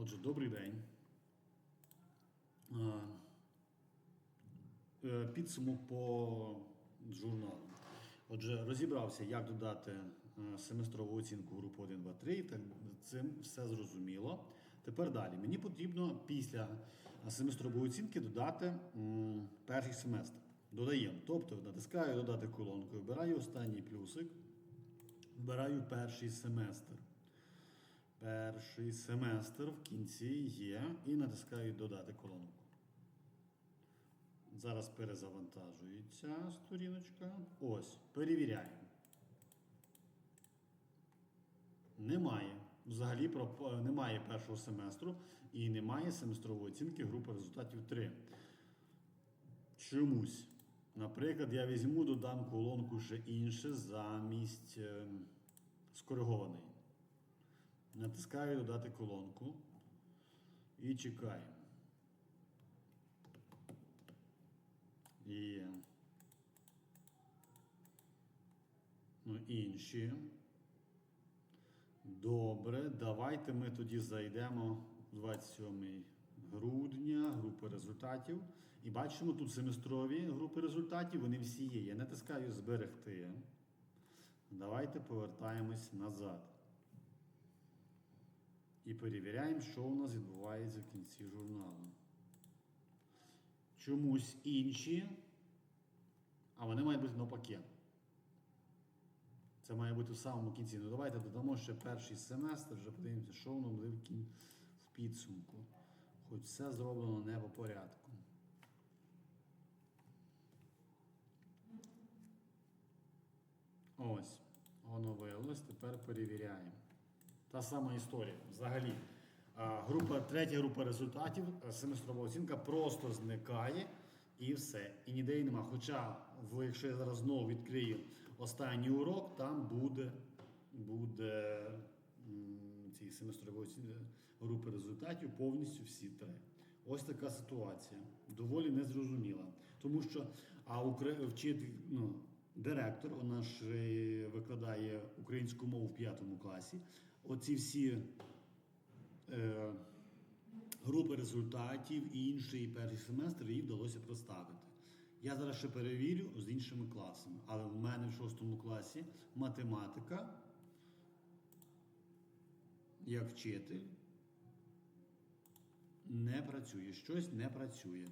Отже, добрий день. Е, Підсумок по журналу. Отже, розібрався, як додати е, семестрову оцінку групи 1, 2, 3. Так, цим все зрозуміло. Тепер далі. Мені потрібно після семестрової оцінки додати перший семестр. Додаємо. Тобто натискаю додати колонку, вибираю останній плюсик, вибираю перший семестр. Перший семестр в кінці є і натискаю додати колонку. Зараз перезавантажується сторіночка. Ось, перевіряємо. Немає. Взагалі немає першого семестру і немає семестрової оцінки групи результатів 3. Чомусь. Наприклад, я візьму, додам колонку ще інше замість е, скоригованої. Натискаю додати колонку і чекаю. Є. Ну, інші. Добре, давайте ми тоді зайдемо 27 грудня, групи результатів. І бачимо тут семестрові групи результатів, вони всі є. Я натискаю зберегти. Давайте повертаємось назад. І перевіряємо, що у нас відбувається в кінці журналу. Чомусь інші, а вони мають бути навпаки. Це має бути в самому кінці. Ну давайте додамо ще перший семестр, вже подивимося, що воно буде в підсумку. Хоч все зроблено не по порядку. Ось, оновилось, тепер перевіряємо. Та сама історія. Взагалі, група, третя група результатів, е, семестрова оцінка просто зникає і все. І ніде її нема. Хоча, якщо я зараз знову відкрию останній урок, там буде, буде ці семестрові оці- групи результатів повністю всі три. Ось така ситуація. Доволі незрозуміла. Тому що а вчитель, ну, директор, у е, викладає українську мову в п'ятому класі. Оці всі е, групи результатів і інший перший семестр їй вдалося проставити. Я зараз ще перевірю з іншими класами, але в мене в шостому класі математика як вчитель не працює, щось не працює.